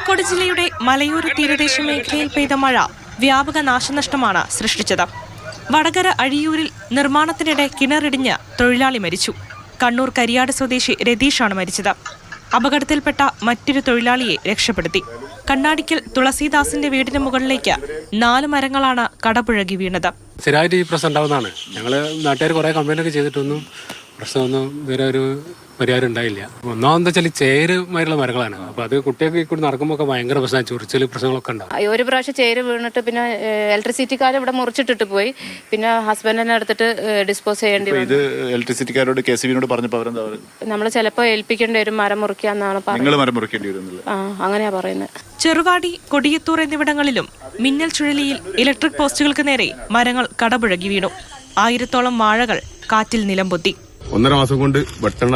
കോഴിക്കോട് ജില്ലയുടെ മലയോര തീരദേശ മേഖലയിൽ പെയ്ത മഴ വ്യാപക നാശനഷ്ടമാണ് സൃഷ്ടിച്ചത്. വടകര അഴിയൂരിൽ നിർമ്മാണത്തിനിടെ കിണറിടിഞ്ഞ് തൊഴിലാളി മരിച്ചു. കണ്ണൂർ കരിയാട് സ്വദേശി രതീഷാണ് മരിച്ചത്. അപകടത്തിൽപ്പെട്ട മറ്റൊരു തൊഴിലാളിയെ രക്ഷപ്പെടുത്തി. കണ്ണാടിക്കൽ തുളസീദാസിന്റെ വീടിന് മുകളിലേക്ക് നാല് മരങ്ങളാണ് കടപുഴകി വീണത്. സ്ഥിരമായിട്ട് ഈ പ്രശ്നം ഉണ്ടാവുന്നതാണ്. ഞങ്ങൾ നാട്ടുകാർ കുറേ കംപ്ലൈന്റ് ഒക്കെ ചെയ്തിട്ടൊന്നും പ്രശ്നമൊന്നും ഇതുവരെ ഒരു പരിഹാരം ഉണ്ടായില്ല. ഒന്നാമെന്ന് വെച്ചാൽ ചേരുമായിട്ടുള്ള മരങ്ങളാണ്. അപ്പൊ അത് കുട്ടികൾക്ക് കൂടി നടക്കുമ്പോൾ ഒക്കെ ഭയങ്കര പ്രശ്നമാണ്. ചൊറിച്ചൽ പ്രശ്നങ്ങളൊക്കെ ഉണ്ടാവും. ഒരു പ്രാവശ്യം ചേര് വീണിട്ട് പിന്നെ ഇലക്ട്രിസിറ്റിക്കാർ ഇവിടെ മുറിച്ചിട്ടിട്ട് പോയി. പിന്നെ ഹസ്ബൻഡിനെ എടുത്തിട്ട് ഡിസ്പോസ് ചെയ്യേണ്ടി വന്നു. ഇത് ഇലക്ട്രിസിറ്റിക്കാരോട് കെ സി ബിനോട് പറഞ്ഞപ്പോൾ അവരെന്താ നമ്മൾ ചിലപ്പോൾ ഏൽപ്പിക്കേണ്ടി വരും മരം മുറിക്കാന്നാണ് പറയുന്നത്. ആ അങ്ങനെയാ പറയുന്നത്. ചെറുവാടി കൊടിയത്തൂർ എന്നിവിടങ്ങളിലും മിന്നൽ ചുഴലിയിൽ ഇലക്ട്രിക് പോസ്റ്റുകൾക്ക് നേരെ മരങ്ങൾ കടപുഴകി വീണു. ആയിരത്തോളം വാഴകൾ കാറ്റിൽ നിലംപൊത്തി ഒന്നര മാസം കൊണ്ട് വെട്ടണ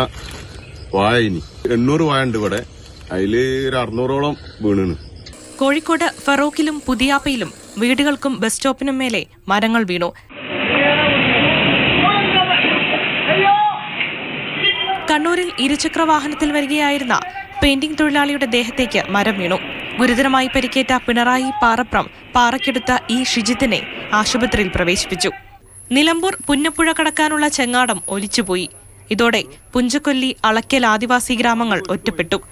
വാഴ ഇനി എണ്ണൂറ് വാഴ ഉണ്ട് ഇവിടെ. അതിൽ ഒരു അറുന്നൂറോളം വീണാണ്. കോഴിക്കോട് ഫറോക്കിലും പുതിയാപ്പയിലും വീടുകൾക്കും ബസ് സ്റ്റോപ്പിനും മേലെ മരങ്ങൾ വീണു. കണ്ണൂരിൽ ഇരുചക്ര വാഹനത്തിൽ വരികയായിരുന്ന പെയിന്റിംഗ് തൊഴിലാളിയുടെ ദേഹത്തേക്ക് മരം വീണു. ഗുരുതരമായി പരിക്കേറ്റ പിണറായി പാറപ്രം പാറക്കെടുത്ത ഈ ഷിജിത്തിനെ ആശുപത്രിയിൽ പ്രവേശിപ്പിച്ചു. നിലമ്പൂർ പുന്നപ്പുഴ കടക്കാനുള്ള ചെങ്ങാടം ഒലിച്ചുപോയി. ഇതോടെ പുഞ്ചക്കൊല്ലി അളക്കൽ ആദിവാസി ഗ്രാമങ്ങൾ ഒറ്റപ്പെട്ടു.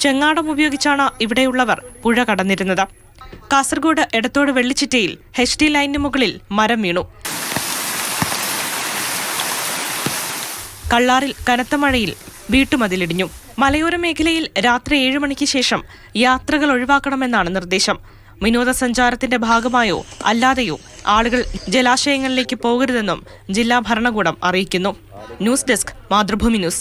ചെങ്ങാടം ഉപയോഗിച്ചാണ് ഇവിടെയുള്ളവർ പുഴ കടന്നിരുന്നത്. കാസർഗോഡ് എടത്തോട് വെള്ളിച്ചിറ്റയിൽ എച്ച് ഡി ലൈനിന് മുകളിൽ മരം വീണു. കള്ളാറിൽ കനത്ത മഴയിൽ വീട്ടുമതിലിടിഞ്ഞു. മലയോര മേഖലയിൽ രാത്രി ഏഴ് മണിക്ക് ശേഷം യാത്രകൾ ഒഴിവാക്കണമെന്നാണ് നിർദ്ദേശം. വിനോദസഞ്ചാരത്തിന്റെ ഭാഗമായോ? അല്ലാതെയോ? ആളുകൾ ജലാശയങ്ങളിലേക്ക് പോകരുതെന്നും ജില്ലാ ഭരണകൂടം അറിയിക്കുന്നു. News desk Mathrubhumi news.